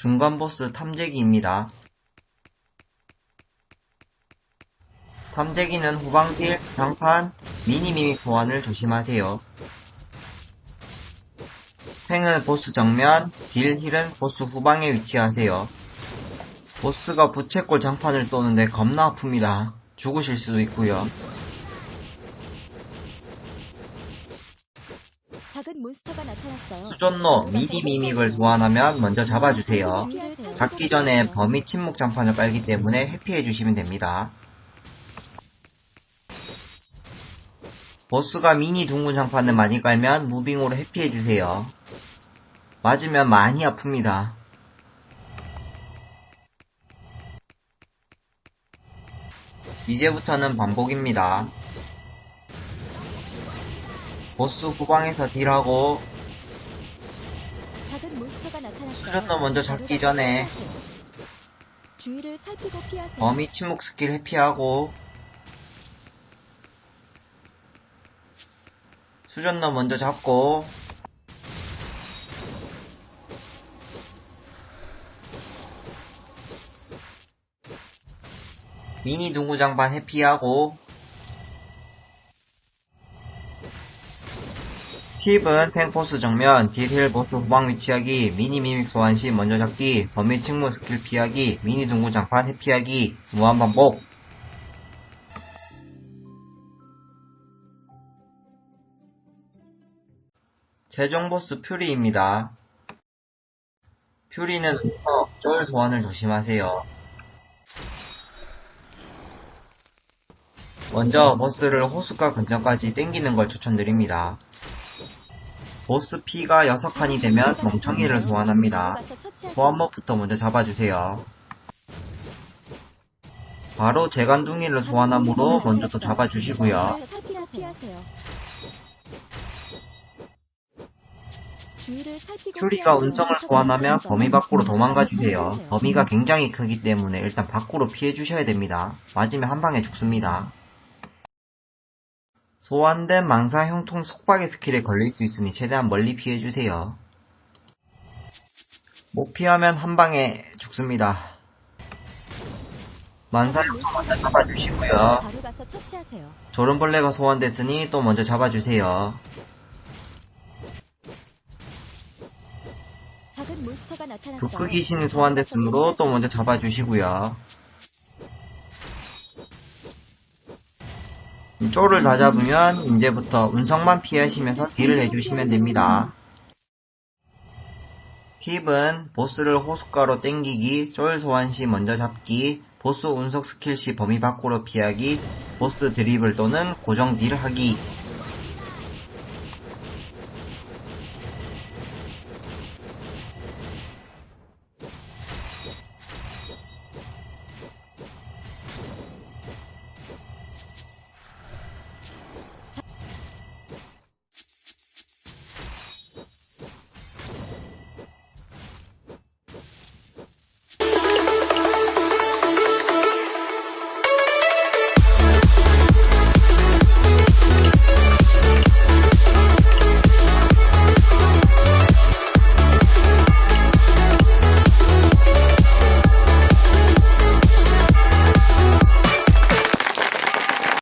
중간 보스 탐재기입니다. 탐재기는 후방딜, 장판, 미니미믹 소환을 조심하세요. 팽은 보스 정면, 딜, 힐은 보스 후방에 위치하세요. 보스가 부채꼴 장판을 쏘는데 겁나 아픕니다. 죽으실 수도 있고요. 수전노, 미디 미믹을 소환하면 먼저 잡아주세요. 잡기 전에 범위 침묵 장판을 깔기 때문에 회피해주시면 됩니다. 보스가 미니 둥근 장판을 많이 깔면 무빙으로 회피해주세요. 맞으면 많이 아픕니다. 이제부터는 반복입니다. 보스 후방에서 딜하고. 수전노 먼저 잡기 전에. 범위 침묵 스킬 회피하고 수전너 먼저 잡고 미니 둥구장반 회피하고 팁은 탱 포스 정면, 딜힐 보스 후방 위치하기, 미니 미믹 소환 시 먼저 잡기, 범위 침묵 스킬 피하기, 미니 둥구 장판 회피하기, 무한 반복. 최종 보스 퓨리입니다. 퓨리는 우터, 쫄 소환을 조심하세요. 먼저 보스를 호수가 근처까지 땡기는 걸 추천드립니다. 보스 피가 6칸이 되면 멍청이를 소환합니다. 소환법부터 먼저 잡아주세요. 바로 재간둥이를 소환함으로 먼저 또 잡아주시고요. 큐리가. 운성을 소환하면 범위 밖으로 도망가주세요. 범위가 굉장히 크기 때문에 일단 밖으로 피해주셔야 됩니다. 맞으면 한 방에 죽습니다. 소환된 망사 형통 속박의 스킬에 걸릴 수 있으니 최대한 멀리 피해주세요. 못 피하면 한 방에 죽습니다. 만사 형통 먼저 잡아주시고요. 조른벌레가 소환됐으니 또 먼저 잡아주세요. 작은 몬스터가 나타났어요. 불크 귀신이 소환됐으므로 또 먼저 잡아주시고요. 쪼를 다 잡으면 이제부터 운석만 피하시면서 딜을 해주시면 됩니다. 팁은 보스를 호숫가로 땡기기, 쫄 소환 시 먼저 잡기, 보스 운석 스킬 시 범위 밖으로 피하기, 보스 드리블 또는 고정 딜 하기,